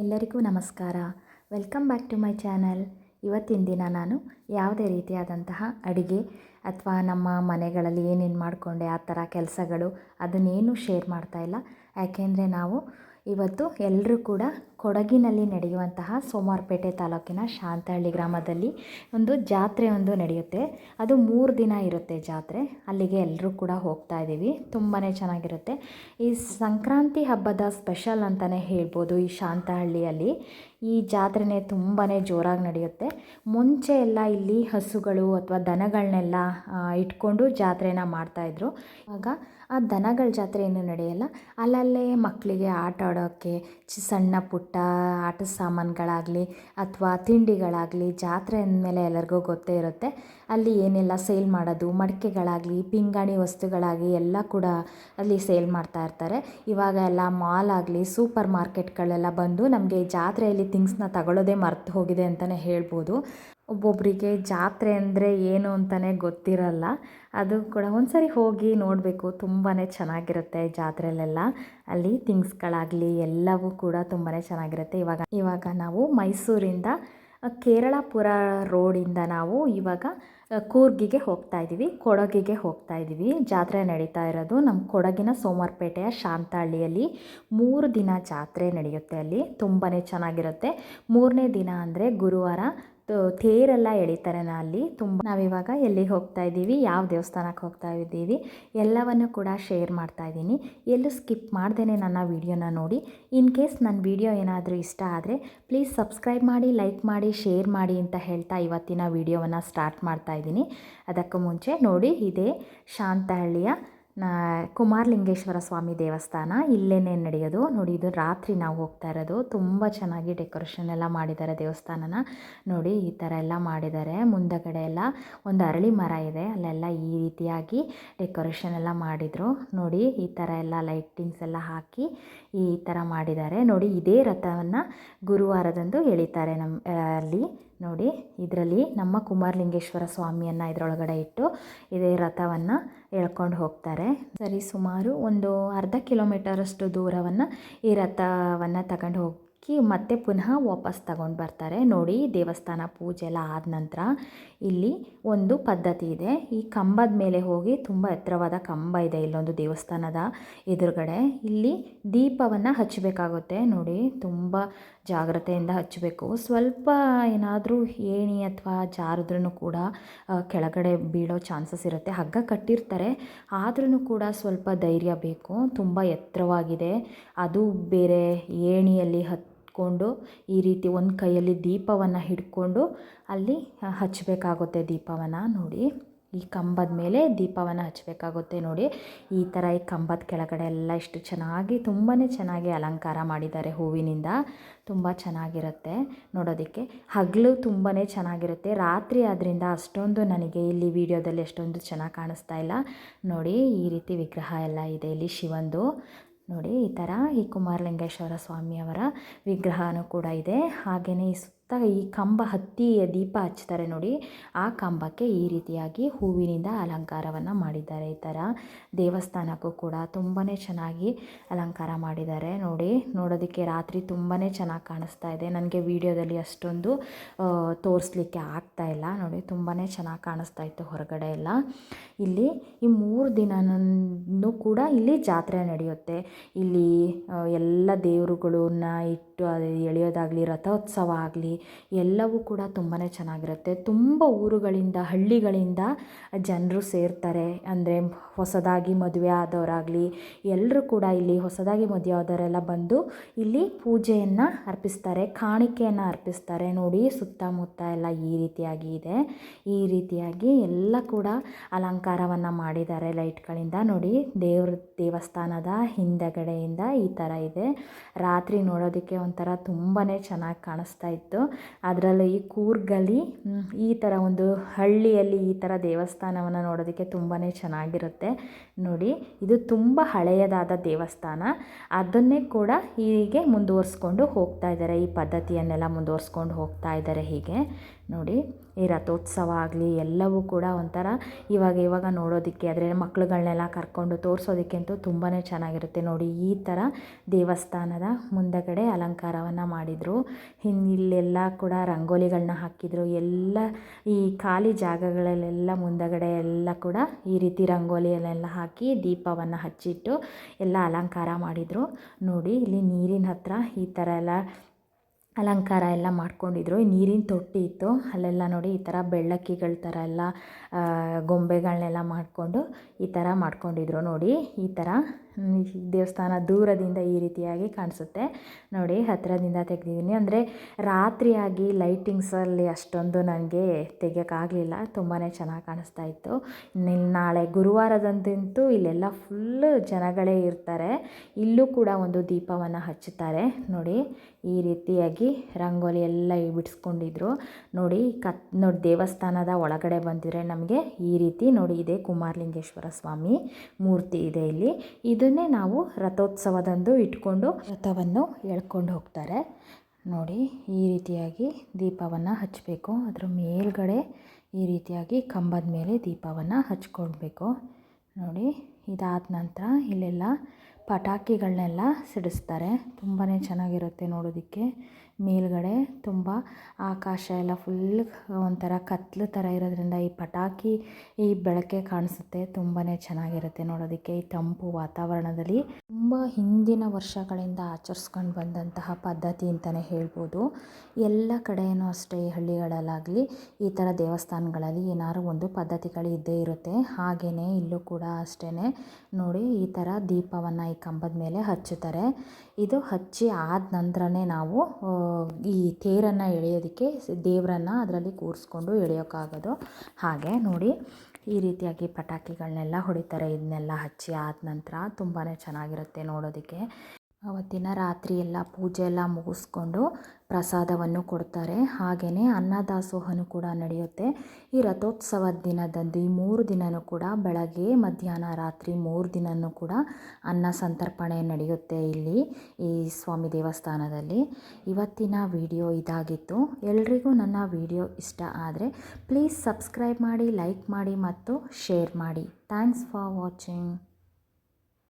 ಎಲ್ಲರಿಗೂ ನಮಸ್ಕಾರ. Welcome back to my channel. ಇವತ್ತಿನ ದಿನ ನಾನು ಯಾವುದೇ ರೀತಿಯಾದಂತಹ ಅಡುಗೆ ಅಥವಾ ನಮ್ಮ ಮನೆಗಳಲ್ಲಿ ಏನೇನು ಮಾಡಿಕೊಂಡೆ, ಆ ಥರ ಕೆಲಸಗಳು ಅದನ್ನೇನು ಶೇರ್ ಮಾಡ್ತಾ ಇಲ್ಲ. ಯಾಕೆಂದರೆ ನಾವು ಇವತ್ತು ಎಲ್ಲರೂ ಕೂಡ ಕೊಡಗಿನಲ್ಲಿ ನಡೆಯುವಂತಹ ಸೋಮವಾರಪೇಟೆ ತಾಲೂಕಿನ ಶಾಂತಹಳ್ಳಿ ಗ್ರಾಮದಲ್ಲಿ ಒಂದು ಜಾತ್ರೆ ಒಂದು ನಡೆಯುತ್ತೆ. ಅದು ಮೂರು ದಿನ ಇರುತ್ತೆ ಜಾತ್ರೆ. ಅಲ್ಲಿಗೆ ಎಲ್ಲರೂ ಕೂಡ ಹೋಗ್ತಾ ಇದ್ದೀವಿ. ತುಂಬಾ ಚೆನ್ನಾಗಿರುತ್ತೆ. ಈ ಸಂಕ್ರಾಂತಿ ಹಬ್ಬದ ಸ್ಪೆಷಲ್ ಅಂತಲೇ ಹೇಳ್ಬೋದು ಈ ಶಾಂತಹಳ್ಳಿಯಲ್ಲಿ. ಈ ಜಾತ್ರೆನೇ ತುಂಬಾ ಜೋರಾಗಿ ನಡೆಯುತ್ತೆ. ಮುಂಚೆ ಎಲ್ಲ ಇಲ್ಲಿ ಹಸುಗಳು ಅಥವಾ ದನಗಳನ್ನೆಲ್ಲ ಇಟ್ಕೊಂಡು ಜಾತ್ರೆನ ಮಾಡ್ತಾಯಿದ್ರು ಆಗ ಆ ದನಗಳ ಜಾತ್ರೆ ಏನು ನಡೆಯಲ್ಲ. ಅಲ್ಲಲ್ಲೇ ಮಕ್ಕಳಿಗೆ ಆಟ ಆಡೋಕ್ಕೆ ಸಣ್ಣ ಪುಟ್ಟ ಆಟದ ಸಾಮಾನುಗಳಾಗಲಿ ಅಥವಾ ತಿಂಡಿಗಳಾಗಲಿ ಜಾತ್ರೆ ಅಂದಮೇಲೆ ಎಲ್ಲರಿಗೂ ಗೊತ್ತೇ ಇರುತ್ತೆ. ಅಲ್ಲಿ ಏನೆಲ್ಲ ಸೇಲ್ ಮಾಡೋದು, ಮಡಿಕೆಗಳಾಗಲಿ, ಪಿಂಗಾಣಿ ವಸ್ತುಗಳಾಗಲಿ ಎಲ್ಲ ಕೂಡ ಅಲ್ಲಿ ಸೇಲ್ ಮಾಡ್ತಾ ಇರ್ತಾರೆ. ಇವಾಗ ಎಲ್ಲ ಮಾಲ್ ಆಗಲಿ, ಸೂಪರ್ ಮಾರ್ಕೆಟ್ಗಳೆಲ್ಲ ಬಂದು ನಮಗೆ ಜಾತ್ರೆಯಲ್ಲಿ ಥಿಂಗ್ಸ್ನ ತಗೊಳ್ಳೋದೇ ಮರ್ತು ಹೋಗಿದೆ ಅಂತಲೇ ಹೇಳ್ಬೋದು. ಒಬ್ಬೊಬ್ಬರಿಗೆ ಜಾತ್ರೆ ಅಂದರೆ ಏನು ಅಂತಲೇ ಗೊತ್ತಿರಲ್ಲ. ಅದು ಕೂಡ ಒಂದು ಸರಿ ಹೋಗಿ ನೋಡಬೇಕು. ತುಂಬಾ ಚೆನ್ನಾಗಿರುತ್ತೆ ಜಾತ್ರೆಯಲ್ಲೆಲ್ಲ ಅಲ್ಲಿ ಥಿಂಗ್ಸ್ಗಳಾಗಲಿ ಎಲ್ಲವೂ ಕೂಡ ತುಂಬಾ ಚೆನ್ನಾಗಿರುತ್ತೆ. ಇವಾಗ ಇವಾಗ ನಾವು ಮೈಸೂರಿಂದ ಕೇರಳಪುರ ರೋಡಿಂದ ನಾವು ಇವಾಗ ಕೂರ್ಗಿಗೆ ಹೋಗ್ತಾ ಇದ್ದೀವಿ ಕೊಡಗಿಗೆ ಹೋಗ್ತಾ ಇದ್ದೀವಿ ಜಾತ್ರೆ ನಡೀತಾ ಇರೋದು ನಮ್ಮ ಕೊಡಗಿನ ಸೋಮವಾರಪೇಟೆಯ ಶಾಂತಹಳ್ಳಿಯಲ್ಲಿ. ಮೂರು ದಿನ ಜಾತ್ರೆ ನಡೆಯುತ್ತೆ ಅಲ್ಲಿ. ತುಂಬಾ ಚೆನ್ನಾಗಿರುತ್ತೆ. ಮೂರನೇ ದಿನ ಅಂದರೆ ಗುರುವಾರ ತೇರೆಲ್ಲ ಎಳಿತಾರೆ ನಾ ಅಲ್ಲಿ. ತುಂಬ ನಾವಿವಾಗ ಎಲ್ಲಿಗೆ ಹೋಗ್ತಾ ಇದ್ದೀವಿ, ಯಾವ ದೇವಸ್ಥಾನಕ್ಕೆ ಹೋಗ್ತಾ ಇದ್ದೀವಿ, ಎಲ್ಲವನ್ನು ಕೂಡ ಶೇರ್ ಮಾಡ್ತಾ ಇದ್ದೀನಿ. ಎಲ್ಲೂ ಸ್ಕಿಪ್ ಮಾಡ್ದೇ ನನ್ನ ವೀಡಿಯೋನ ನೋಡಿ. ಇನ್ ಕೇಸ್ ನನ್ನ ವೀಡಿಯೋ ಏನಾದರೂ ಇಷ್ಟ ಆದರೆ ಪ್ಲೀಸ್ ಸಬ್ಸ್ಕ್ರೈಬ್ ಮಾಡಿ, ಲೈಕ್ ಮಾಡಿ, ಶೇರ್ ಮಾಡಿ ಅಂತ ಹೇಳ್ತಾ ಇವತ್ತಿನ ವೀಡಿಯೋವನ್ನು ಸ್ಟಾರ್ಟ್ ಮಾಡ್ತಾ ಇದ್ದೀನಿ. ಅದಕ್ಕೂ ಮುಂಚೆ ನೋಡಿ, ಇದೇ ಶಾಂತಹಳ್ಳಿಯ ಕುಮಾರಲಿಂಗೇಶ್ವರ ಸ್ವಾಮಿ ದೇವಸ್ಥಾನ ಇಲ್ಲೇನೇ ನಡೆಯೋದು. ನೋಡಿ, ಇದು ರಾತ್ರಿ ನಾವು ಹೋಗ್ತಾ ಇರೋದು. ತುಂಬ ಚೆನ್ನಾಗಿ ಡೆಕೋರೇಷನ್ ಎಲ್ಲ ಮಾಡಿದ್ದಾರೆ ದೇವಸ್ಥಾನನ. ನೋಡಿ, ಈ ಥರ ಎಲ್ಲ ಮಾಡಿದ್ದಾರೆ. ಮುಂದಗಡೆ ಎಲ್ಲ ಒಂದು ಅರಳಿ ಮರ ಇದೆ. ಅಲ್ಲೆಲ್ಲ ಈ ರೀತಿಯಾಗಿ ಡೆಕೋರೇಷನ್ ಎಲ್ಲ ಮಾಡಿದರು. ನೋಡಿ, ಈ ಥರ ಎಲ್ಲ ಲೈಟಿಂಗ್ಸ್ ಎಲ್ಲ ಹಾಕಿ ಈ ಥರ ಮಾಡಿದ್ದಾರೆ. ನೋಡಿ, ಇದೇ ರಥವನ್ನು ಗುರುವಾರದಂದು ಎಳಿತಾರೆ ನಮ್ಮ, ಅಲ್ಲಿ. ನೋಡಿ, ಇದರಲ್ಲಿ ನಮ್ಮ ಕುಮಾರಲಿಂಗೇಶ್ವರ ಸ್ವಾಮಿಯನ್ನು ಇದರೊಳಗಡೆ ಇಟ್ಟು ಇದೇ ರಥವನ್ನು ಎಳ್ಕೊಂಡು ಹೋಗ್ತಾರೆ. ಸರಿ, ಸುಮಾರು ಒಂದು ಅರ್ಧ ಕಿಲೋಮೀಟರಷ್ಟು ದೂರವನ್ನು ಈ ರಥವನ್ನು ತಗೊಂಡು ಹೋಗಿ ಮತ್ತೆ ಪುನಃ ವಾಪಸ್ ತಗೊಂಡು ಬರ್ತಾರೆ. ನೋಡಿ, ದೇವಸ್ಥಾನ ಪೂಜೆ ಎಲ್ಲ ಆದ ನಂತರ ಇಲ್ಲಿ ಒಂದು ಪದ್ಧತಿ ಇದೆ. ಈ ಕಂಬದ ಮೇಲೆ ಹೋಗಿ ತುಂಬ ಎತ್ತರವಾದ ಕಂಬ ಇದೆ ಇಲ್ಲೊಂದು ದೇವಸ್ಥಾನದ ಎದುರುಗಡೆ. ಇಲ್ಲಿ ದೀಪವನ್ನು ಹಚ್ಚಬೇಕಾಗುತ್ತೆ ನೋಡಿ, ತುಂಬ ಜಾಗ್ರತೆಯಿಂದ ಹಚ್ಚಬೇಕು. ಸ್ವಲ್ಪ ಏನಾದರೂ ಏಣಿ ಅಥವಾ ಜಾರಿದ್ರೂ ಕೂಡ ಕೆಳಗಡೆ ಬೀಳೋ ಚಾನ್ಸಸ್ ಇರುತ್ತೆ. ಹಗ್ಗ ಕಟ್ಟಿರ್ತಾರೆ. ಆದ್ರೂ ಕೂಡ ಸ್ವಲ್ಪ ಧೈರ್ಯ ಬೇಕು. ತುಂಬ ಎತ್ತರವಾಗಿದೆ. ಅದು ಬೇರೆ ಏಣಿಯಲ್ಲಿ ಹತ್ಕೊಂಡು, ಈ ರೀತಿ ಒಂದು ಕೈಯಲ್ಲಿ ದೀಪವನ್ನು ಹಿಡ್ಕೊಂಡು ಅಲ್ಲಿ ಹಚ್ಚಬೇಕಾಗುತ್ತೆ ದೀಪವನ್ನು ನೋಡಿ. ಈ ಕಂಬದ ಮೇಲೆ ದೀಪವನ್ನು ಹಚ್ಚಬೇಕಾಗುತ್ತೆ ನೋಡಿ. ಈ ಥರ ಈ ಕಂಬದ ಕೆಳಗಡೆ ಎಲ್ಲ ಇಷ್ಟು ಚೆನ್ನಾಗಿ ತುಂಬಾ ಚೆನ್ನಾಗಿ ಅಲಂಕಾರ ಮಾಡಿದ್ದಾರೆ ಹೂವಿನಿಂದ. ತುಂಬ ಚೆನ್ನಾಗಿರುತ್ತೆ ನೋಡೋದಕ್ಕೆ. ಹಗಲು ತುಂಬಾ ಚೆನ್ನಾಗಿರುತ್ತೆ. ರಾತ್ರಿ ಆದ್ದರಿಂದ ಅಷ್ಟೊಂದು ನನಗೆ ಇಲ್ಲಿ ವಿಡಿಯೋದಲ್ಲಿ ಅಷ್ಟೊಂದು ಚೆನ್ನಾಗಿ ಕಾಣಿಸ್ತಾ ಇಲ್ಲ. ನೋಡಿ, ಈ ರೀತಿ ವಿಗ್ರಹ ಎಲ್ಲ ಇದೆ ಇಲ್ಲಿ ಶಿವಂದು. ನೋಡಿ, ಈ ಥರ ಈ ಕುಮಾರಲಿಂಗೇಶ್ವರ ಸ್ವಾಮಿಯವರ ವಿಗ್ರಹನೂ ಕೂಡ ಇದೆ. ಹಾಗೆಯೇ ಈ ಸುತ್ತ ಈ ಕಂಬ ಹತ್ತಿ ದೀಪ ಹಚ್ತಾರೆ ನೋಡಿ. ಆ ಕಂಬಕ್ಕೆ ಈ ರೀತಿಯಾಗಿ ಹೂವಿನಿಂದ ಅಲಂಕಾರವನ್ನು ಮಾಡಿದ್ದಾರೆ. ಈ ಥರ ದೇವಸ್ಥಾನಕ್ಕೂ ಕೂಡ ತುಂಬಾ ಚೆನ್ನಾಗಿ ಅಲಂಕಾರ ಮಾಡಿದ್ದಾರೆ ನೋಡಿ. ನೋಡೋದಕ್ಕೆ ರಾತ್ರಿ ತುಂಬಾ ಚೆನ್ನಾಗಿ ಕಾಣಿಸ್ತಾ ಇದೆ. ನನಗೆ ವಿಡಿಯೋದಲ್ಲಿ ಅಷ್ಟೊಂದು ತೋರಿಸ್ಲಿಕ್ಕೆ ಆಗ್ತಾ ಇಲ್ಲ. ನೋಡಿ ತುಂಬಾ ಚೆನ್ನಾಗಿ ಕಾಣಿಸ್ತಾ ಇತ್ತು ಹೊರಗಡೆ ಎಲ್ಲ. ಇಲ್ಲಿ ಈ ಮೂರು ದಿನನೂ ಕೂಡ ಇಲ್ಲಿ ಜಾತ್ರೆ ನಡೆಯುತ್ತೆ. ಇಲ್ಲಿ ಎಲ್ಲ ದೇವರುಗಳನ್ನ ಇಟ್ಟು, ಅದು ಎಳೆಯೋದಾಗಲಿ, ರಥೋತ್ಸವ ಆಗಲಿ ಎಲ್ಲವೂ ಕೂಡ ತುಂಬಾ ಚೆನ್ನಾಗಿರುತ್ತೆ. ತುಂಬ ಊರುಗಳಿಂದ, ಹಳ್ಳಿಗಳಿಂದ ಜನರು ಸೇರ್ತಾರೆ. ಅಂದರೆ ಹೊಸದಾಗಿ ಮದುವೆ ಆದವರಾಗಲಿ ಎಲ್ಲರೂ ಕೂಡ ಇಲ್ಲಿ ಹೊಸದಾಗಿ ಮದುವೆ ಆದವರೆಲ್ಲ ಬಂದು ಇಲ್ಲಿ ಪೂಜೆಯನ್ನು ಅರ್ಪಿಸ್ತಾರೆ, ಕಾಣಿಕೆಯನ್ನು ಅರ್ಪಿಸ್ತಾರೆ. ನೋಡಿ ಸುತ್ತಮುತ್ತ ಎಲ್ಲ ಈ ರೀತಿಯಾಗಿ ಇದೆ. ಈ ರೀತಿಯಾಗಿ ಎಲ್ಲ ಕೂಡ ಅಲಂಕಾರವನ್ನು ಮಾಡಿದ್ದಾರೆ ಲೈಟ್ಗಳಿಂದ. ನೋಡಿ ದೇವ್ರ ದೇವಸ್ಥಾನದ ಹಿಂದಗಡೆಯಿಂದ ಈ ಥರ ಇದೆ. ರಾತ್ರಿ ನೋಡೋದಕ್ಕೆ ಒಂಥರ ತುಂಬಾ ಚೆನ್ನಾಗಿ ಕಾಣಿಸ್ತಾ ಇತ್ತು. ಅದರಲ್ಲೂ ಈ ಕೂರ್ಗಲ್ಲಿ ಈ ಥರ ಒಂದು ಹಳ್ಳಿಯಲ್ಲಿ ಈ ಥರ ದೇವಸ್ಥಾನವನ್ನು ನೋಡೋದಕ್ಕೆ ತುಂಬಾ ಚೆನ್ನಾಗಿರುತ್ತೆ. ನೋಡಿ, ಇದು ತುಂಬ ಹಳೆಯದಾದ ದೇವಸ್ಥಾನ. ಅದನ್ನೇ ಕೂಡ ಹೀಗೆ ಮುಂದುವರಿಸ್ಕೊಂಡು ಹೋಗ್ತಾ ಇದ್ದಾರೆ. ಈ ಪದ್ಧತಿಯನ್ನೆಲ್ಲ ಮುಂದುವರಿಸ್ಕೊಂಡು ಹೋಗ್ತಾ ಇದ್ದಾರೆ ಹೀಗೆ. ನೋಡಿ, ಈ ರಥೋತ್ಸವ ಆಗಲಿ, ಎಲ್ಲವೂ ಕೂಡ ಒಂಥರ ಇವಾಗ ಇವಾಗ ನೋಡೋದಕ್ಕೆ, ಆದರೆ ಮಕ್ಳುಗಳನ್ನೆಲ್ಲ ಕರ್ಕೊಂಡು ತೋರಿಸೋದಕ್ಕಂತೂ ತುಂಬಾ ಚೆನ್ನಾಗಿರುತ್ತೆ. ನೋಡಿ, ಈ ಥರ ದೇವಸ್ಥಾನದ ಮುಂದಗಡೆ ಅಲಂಕಾರ ಅಲಂಕಾರವನ್ನು ಮಾಡಿದರು. ಇಲ್ಲೆಲ್ಲ ಕೂಡ ರಂಗೋಲಿಗಳನ್ನ ಹಾಕಿದರು. ಎಲ್ಲ ಈ ಖಾಲಿ ಜಾಗಗಳಲ್ಲೆಲ್ಲ ಮುಂದಗಡೆ ಎಲ್ಲ ಕೂಡ ಈ ರೀತಿ ರಂಗೋಲಿಯಲ್ಲೆಲ್ಲ ಹಾಕಿ ದೀಪವನ್ನು ಹಚ್ಚಿಟ್ಟು ಎಲ್ಲ ಅಲಂಕಾರ ಮಾಡಿದರು. ನೋಡಿ, ಇಲ್ಲಿ ನೀರಿನ ಹತ್ರ ಈ ಥರ ಎಲ್ಲ ಅಲಂಕಾರ ಎಲ್ಲ ಮಾಡ್ಕೊಂಡಿದ್ರು. ನೀರಿನ ತೊಟ್ಟಿ ಇತ್ತು. ಅಲ್ಲೆಲ್ಲ ನೋಡಿ ಈ ಥರ ಬೆಳ್ಳಕ್ಕಿಗಳ ಥರ ಎಲ್ಲ ಗೊಂಬೆಗಳನ್ನೆಲ್ಲ ಮಾಡಿಕೊಂಡು ಈ ಥರ ಮಾಡ್ಕೊಂಡಿದ್ರು ನೋಡಿ. ಈ ಥರ ದೇವಸ್ಥಾನ ದೂರದಿಂದ ಈ ರೀತಿಯಾಗಿ ಕಾಣಿಸುತ್ತೆ. ನೋಡಿ ಹತ್ತಿರದಿಂದ ತೆಗೆದಿದ್ದೀನಿ. ಅಂದರೆ ರಾತ್ರಿಯಾಗಿ ಲೈಟಿಂಗ್ಸಲ್ಲಿ ಅಷ್ಟೊಂದು ನನಗೆ ತೆಗಿಯೋಕ್ಕಾಗಲಿಲ್ಲ. ತುಂಬಾ ಚೆನ್ನಾಗಿ ಕಾಣಿಸ್ತಾ ಇತ್ತು. ನಾಳೆ ಗುರುವಾರದಂತಂತೂ ಇಲ್ಲೆಲ್ಲ ಫುಲ್ ಜನಗಳೇ ಇರ್ತಾರೆ. ಇಲ್ಲೂ ಕೂಡ ಒಂದು ದೀಪವನ್ನು ಹಚ್ಚುತ್ತಾರೆ. ನೋಡಿ ಈ ರೀತಿಯಾಗಿ ರಂಗೋಲಿ ಎಲ್ಲ ಬಿಡಿಸ್ಕೊಂಡಿದ್ರು ನೋಡಿ ಕತ್, ನೋಡಿ ದೇವಸ್ಥಾನದ ಒಳಗಡೆ ಬಂದಿದ್ರೆ ನಮಗೆ ಈ ರೀತಿ ನೋಡಿ ಇದೆ ಕುಮಾರಲಿಂಗೇಶ್ವರ ಸ್ವಾಮಿ ಮೂರ್ತಿ ಇದೆ ಇಲ್ಲಿ. ಇದನ್ನೇ ನಾವು ರಥೋತ್ಸವದಂದು ಇಟ್ಕೊಂಡು ರಥವನ್ನು ಎಳ್ಕೊಂಡು ಹೋಗ್ತಾರೆ. ನೋಡಿ ಈ ರೀತಿಯಾಗಿ ದೀಪವನ್ನು ಹಚ್ಚಬೇಕು ಅದರ ಮೇಲ್ಗಡೆ ಈ ರೀತಿಯಾಗಿ ಕಂಬದ ಮೇಲೆ ದೀಪವನ್ನು ಹಚ್ಕೊಳ್ಬೇಕು. ನೋಡಿ ಇದಾದ ನಂತರ ಇಲ್ಲೆಲ್ಲ ಪಟಾಕಿಗಳನ್ನೆಲ್ಲ ಸಿಡಿಸ್ತಾರೆ. ತುಂಬಾ ಚೆನ್ನಾಗಿರುತ್ತೆ ನೋಡೋದಕ್ಕೆ. ಮೇಲ್ಗಡೆ ತುಂಬ ಆಕಾಶ ಎಲ್ಲ ಫುಲ್ ಒಂಥರ ಕತ್ಲು ಥರ ಇರೋದ್ರಿಂದ ಈ ಪಟಾಕಿ ಈ ಬೆಳಕೆ ಕಾಣಿಸುತ್ತೆ. ತುಂಬಾ ಚೆನ್ನಾಗಿರುತ್ತೆ ನೋಡೋದಕ್ಕೆ. ಈ ತಂಪು ವಾತಾವರಣದಲ್ಲಿ ತುಂಬ ಹಿಂದಿನ ವರ್ಷಗಳಿಂದ ಆಚರಿಸ್ಕೊಂಡು ಬಂದಂತಹ ಪದ್ಧತಿ ಅಂತಲೇ ಹೇಳ್ಬೋದು. ಎಲ್ಲ ಕಡೆಯೂ ಅಷ್ಟೇ ಹಳ್ಳಿಗಳಲ್ಲಾಗಲಿ ಈ ಥರ ದೇವಸ್ಥಾನಗಳಲ್ಲಿ ಏನಾದ್ರು ಒಂದು ಪದ್ಧತಿಗಳು ಇದ್ದೇ ಇರುತ್ತೆ. ಹಾಗೆಯೇ ಇಲ್ಲೂ ಕೂಡ ಅಷ್ಟೇ ನೋಡಿ, ಈ ಥರ ದೀಪವನ್ನು ಈ ಕಂಬದ ಮೇಲೆ ಹಚ್ಚುತ್ತಾರೆ. ಇದು ಹಚ್ಚಿ ಆದ ನಂತರನೇ ನಾವು ಈ ತೇರನ್ನು ಎಳೆಯೋದಕ್ಕೆ ದೇವರನ್ನ ಅದರಲ್ಲಿ ಕೂರಿಸ್ಕೊಂಡು ಎಳೆಯೋಕ್ಕಾಗೋದು. ಹಾಗೆ ನೋಡಿ, ಈ ರೀತಿಯಾಗಿ ಪಟಾಕಿಗಳನ್ನೆಲ್ಲ ಹೊಡಿತಾರೆ, ಇದನ್ನೆಲ್ಲ ಹಚ್ಚಿ ಆದ ನಂತರ ತುಂಬಾ ಚೆನ್ನಾಗಿರುತ್ತೆ ನೋಡೋದಕ್ಕೆ. ಅವತ್ತಿನ ರಾತ್ರಿ ಎಲ್ಲ ಪೂಜೆ ಎಲ್ಲ ಮುಗಿಸ್ಕೊಂಡು ಪ್ರಸಾದವನ್ನು ಕೊಡ್ತಾರೆ. ಹಾಗೆಯೇ ಅನ್ನದಾಸೋಹನು ಕೂಡ ನಡೆಯುತ್ತೆ. ಈ ರಥೋತ್ಸವದ ದಿನದಂದು ಮೂರು ದಿನವೂ ಕೂಡ ಬೆಳಗ್ಗೆ, ಮಧ್ಯಾಹ್ನ, ರಾತ್ರಿ ಮೂರು ದಿನವೂ ಕೂಡ ಅನ್ನ ಸಂತರ್ಪಣೆ ನಡೆಯುತ್ತೆ ಇಲ್ಲಿ ಈ ಸ್ವಾಮಿ ದೇವಸ್ಥಾನದಲ್ಲಿ. ಇವತ್ತಿನ ವಿಡಿಯೋ ಇದಾಗಿತ್ತು. ಎಲ್ರಿಗೂ ನನ್ನ ವಿಡಿಯೋ ಇಷ್ಟ ಆದರೆ ಪ್ಲೀಸ್ ಸಬ್ಸ್ಕ್ರೈಬ್ ಮಾಡಿ, ಲೈಕ್ ಮಾಡಿ ಮತ್ತು ಶೇರ್ ಮಾಡಿ. Thanks for watching.